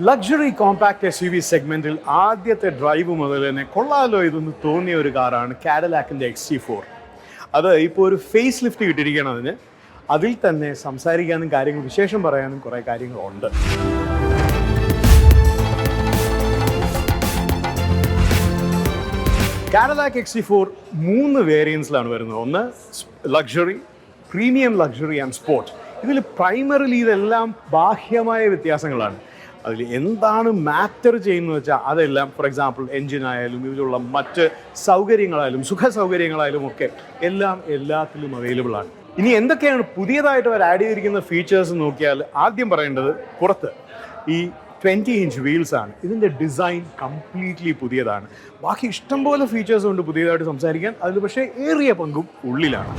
Luxury compact S U V സെഗ്മെന്റിൽ ആദ്യത്തെ drive മുതൽ തന്നെ കൊള്ളാലോ ഇതൊന്ന് തോന്നിയ ഒരു കാറാണ് കാഡലാക്കിന്റെ എക്സ് ടി ഫോർ അത് ഇപ്പോൾ ഒരു ഫേസ് ലിഫ്റ്റ് കിട്ടിയിരിക്കണം അതിന്. അതിൽ തന്നെ സംസാരിക്കാനും കാര്യങ്ങൾ വിശേഷം പറയാനും കുറേ കാര്യങ്ങളുണ്ട്. കാഡലാക്ക് എക്സ് ഫോർ മൂന്ന് വേരിയൻസിലാണ് വരുന്നത്. ഒന്ന് luxury premium luxury and sport ഇതിൽ പ്രൈമറിലി ഇതെല്ലാം ബാഹ്യമായ വ്യത്യാസങ്ങളാണ്. അതിൽ എന്താണ് മാറ്റർ ചെയ്യുന്നത് വെച്ചാൽ അതെല്ലാം ഫോർ എക്സാമ്പിൾ എൻജിൻ ആയാലും ഇതിലുള്ള മറ്റ് സൗകര്യങ്ങളായാലും സുഖ സൗകര്യങ്ങളായാലും ഒക്കെ എല്ലാം എല്ലാത്തിലും അവൈലബിൾ ആണ്. ഇനി എന്തൊക്കെയാണ് പുതിയതായിട്ട് അവർ ആഡ് ചെയ്തിരിക്കുന്ന ഫീച്ചേഴ്സ് നോക്കിയാൽ ആദ്യം പറയേണ്ടത് പുറത്ത്. ഈ ട്വന്റി ഇഞ്ച് വീൽസ് ആണ്. ഇതിന്റെ ഡിസൈൻ കംപ്ലീറ്റ്ലി പുതിയതാണ്. ബാക്കി ഇഷ്ടംപോലെ ഫീച്ചേഴ്സ് ഉണ്ട് പുതിയതായിട്ട് സംസാരിക്കാൻ. അതിൽ പക്ഷേ ഏറിയ പങ്കും ഉള്ളിലാണ്.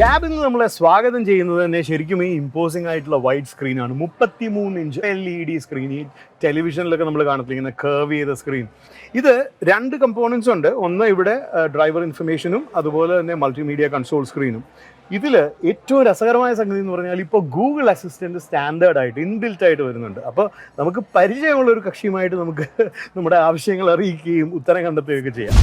ക്യാബിൽ നമ്മളെ സ്വാഗതം ചെയ്യുന്നത് തന്നെ ശരിക്കും ഈ ഇമ്പോസിംഗ് ആയിട്ടുള്ള വൈറ്റ് സ്ക്രീനാണ് മുപ്പത്തി മൂന്ന് inch L E D screen ഈ ടെലിവിഷനിലൊക്കെ നമ്മൾ കാണത്തിരിക്കുന്ന കർവ് ചെയ്ത സ്ക്രീൻ ഇത് രണ്ട് കമ്പോണൻസ് ഉണ്ട്. ഒന്ന് ഇവിടെ ഡ്രൈവർ ഇൻഫർമേഷനും അതുപോലെ തന്നെ മൾട്ടിമീഡിയ കൺസോൾ സ്ക്രീനും ഇതിൽ ഏറ്റവും രസകരമായ സംഗതി എന്ന് പറഞ്ഞാൽ ഇപ്പോൾ ഗൂഗിൾ അസിസ്റ്റന്റ് സ്റ്റാൻഡേർഡ് ആയിട്ട് ഇൻബിൽറ്റ് ആയിട്ട് വരുന്നുണ്ട്. അപ്പോൾ നമുക്ക് പരിചയമുള്ള ഒരു കക്ഷിയുമായിട്ട് നമുക്ക് നമ്മുടെ ആവശ്യങ്ങൾ അറിയിക്കുകയും ഉത്തരം കണ്ടെത്തുകയൊക്കെ ചെയ്യാം.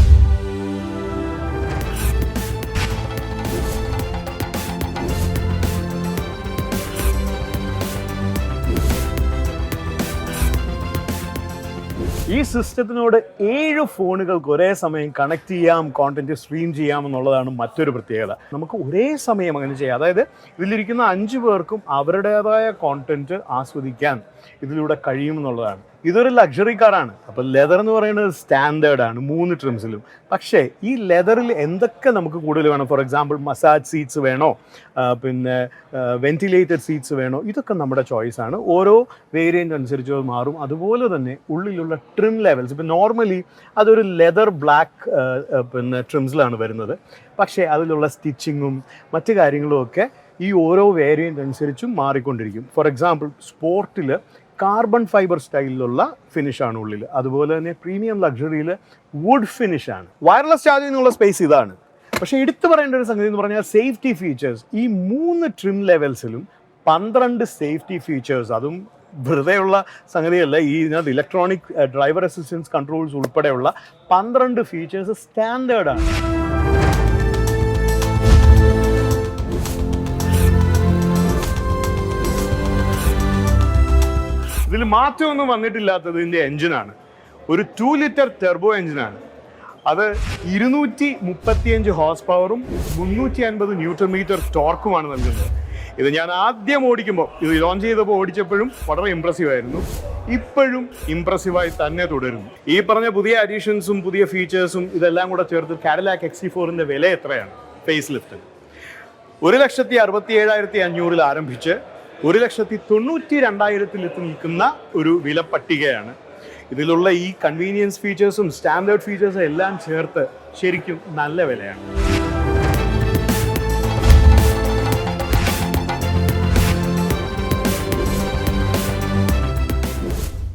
ഈ സിസ്റ്റത്തിനോട് ഏഴ് ഫോണുകൾക്ക് ഒരേ സമയം കണക്ട് ചെയ്യാം കോണ്ടന്റ് സ്ട്രീം ചെയ്യാം എന്നുള്ളതാണ് മറ്റൊരു പ്രത്യേകത. നമുക്ക് ഒരേ സമയം അങ്ങനെ ചെയ്യാം. അതായത് ഇതിലിരിക്കുന്ന അഞ്ച് പേർക്കും അവരുടേതായ കോണ്ടന്റ് ആസ്വദിക്കാൻ ഇതിലൂടെ കഴിയും എന്നുള്ളതാണ്. ഇതൊരു ലക്ഷറി കാറാണ് അപ്പോൾ ലെതർ എന്ന് പറയുന്നത് സ്റ്റാൻഡേർഡ് ആണ് മൂന്ന് ട്രിംസിലും പക്ഷേ ഈ ലെതറിൽ എന്തൊക്കെ നമുക്ക് കൂടുതൽ വേണം? ഫോർ എക്സാമ്പിൾ മസാജ് സീറ്റ്സ് വേണോ? പിന്നെ വെന്റിലേറ്റഡ് സീറ്റ്സ് വേണോ? ഇതൊക്കെ നമ്മുടെ ചോയ്സ് ആണ്. ഓരോ വേരിയന്റ് അനുസരിച്ച് മാറും. അതുപോലെ തന്നെ ഉള്ളിലുള്ള ട്രിം ലെവൽസ് ഇപ്പം നോർമലി അതൊരു ലെതർ ബ്ലാക്ക് പിന്നെ ട്രിംസിലാണ് വരുന്നത്. പക്ഷേ അതിലുള്ള സ്റ്റിച്ചിങ്ങും മറ്റു കാര്യങ്ങളും ഒക്കെ ഈ ഓരോ വേരിയന്റ് അനുസരിച്ചും മാറിക്കൊണ്ടിരിക്കും. ഫോർ എക്സാമ്പിൾ സ്പോർട്ടിൽ കാർബൺ ഫൈബർ സ്റ്റൈലിലുള്ള ഫിനിഷാണ് ഉള്ളിൽ അതുപോലെ തന്നെ പ്രീമിയം ലക്ഷറിയിൽ വുഡ് ഫിനിഷാണ് വയർലെസ് ചാർജ് എന്നുള്ള സ്പേസ് ഇതാണ്. പക്ഷേ എടുത്തു പറയേണ്ട ഒരു സംഗതി എന്ന് പറഞ്ഞാൽ സേഫ്റ്റി ഫീച്ചേഴ്സ് ഈ മൂന്ന് ട്രിം ലെവൽസിലും പന്ത്രണ്ട് സേഫ്റ്റി ഫീച്ചേഴ്സ് അതും വെറുതെയുള്ള സംഗതിയല്ല. ഈ ഇതിനകത്ത് ഇലക്ട്രോണിക് ഡ്രൈവർ അസിസ്റ്റൻസ് കൺട്രോൾസ് ഉൾപ്പെടെയുള്ള പന്ത്രണ്ട് ഫീച്ചേഴ്സ് സ്റ്റാൻഡേർഡാണ് ഇതിൽ മാറ്റമൊന്നും വന്നിട്ടില്ലാത്തത് ഇതിന്റെ എൻജിനാണ്. ഒരു ടു ലിറ്റർ ടെർബോ എൻജിനാണ്. അത് ഇരുന്നൂറ്റി മുപ്പത്തിയഞ്ച് ഹോഴ്സ് പവറും മുന്നൂറ്റി അൻപത് ന്യൂട്രൺ മീറ്റർ ടോർക്കുമാണ് നൽകുന്നത്. ഇത് ഞാൻ ആദ്യം ഓടിക്കുമ്പോൾ ഇത് ലോഞ്ച് ചെയ്തപ്പോൾ ഓടിച്ചപ്പോഴും വളരെ ഇമ്പ്രസീവ് ആയിരുന്നു. ഇപ്പോഴും ഇമ്പ്രസീവായി തന്നെ തുടരുന്നു. ഈ പറഞ്ഞ പുതിയ അഡീഷൻസും പുതിയ ഫീച്ചേഴ്സും ഇതെല്ലാം കൂടെ ചേർത്ത് കാഡലാക്ക് എക്സി ഫോറിന്റെ വില എത്രയാണ്? ഫേസ് ലിഫ്റ്റ് ഒരു ലക്ഷത്തി അറുപത്തി ഏഴായിരത്തി അഞ്ഞൂറിൽ ആരംഭിച്ച് ഒരു ലക്ഷത്തി തൊണ്ണൂറ്റി രണ്ടായിരത്തിൽ എത്തി നിൽക്കുന്ന ഒരു വില പട്ടികയാണ് ഇതിലുള്ള ഈ കൺവീനിയൻസ് ഫീച്ചേഴ്സും സ്റ്റാൻഡേർഡ് ഫീച്ചേഴ്സും എല്ലാം ചേർത്ത് ശരിക്കും നല്ല വിലയാണ്.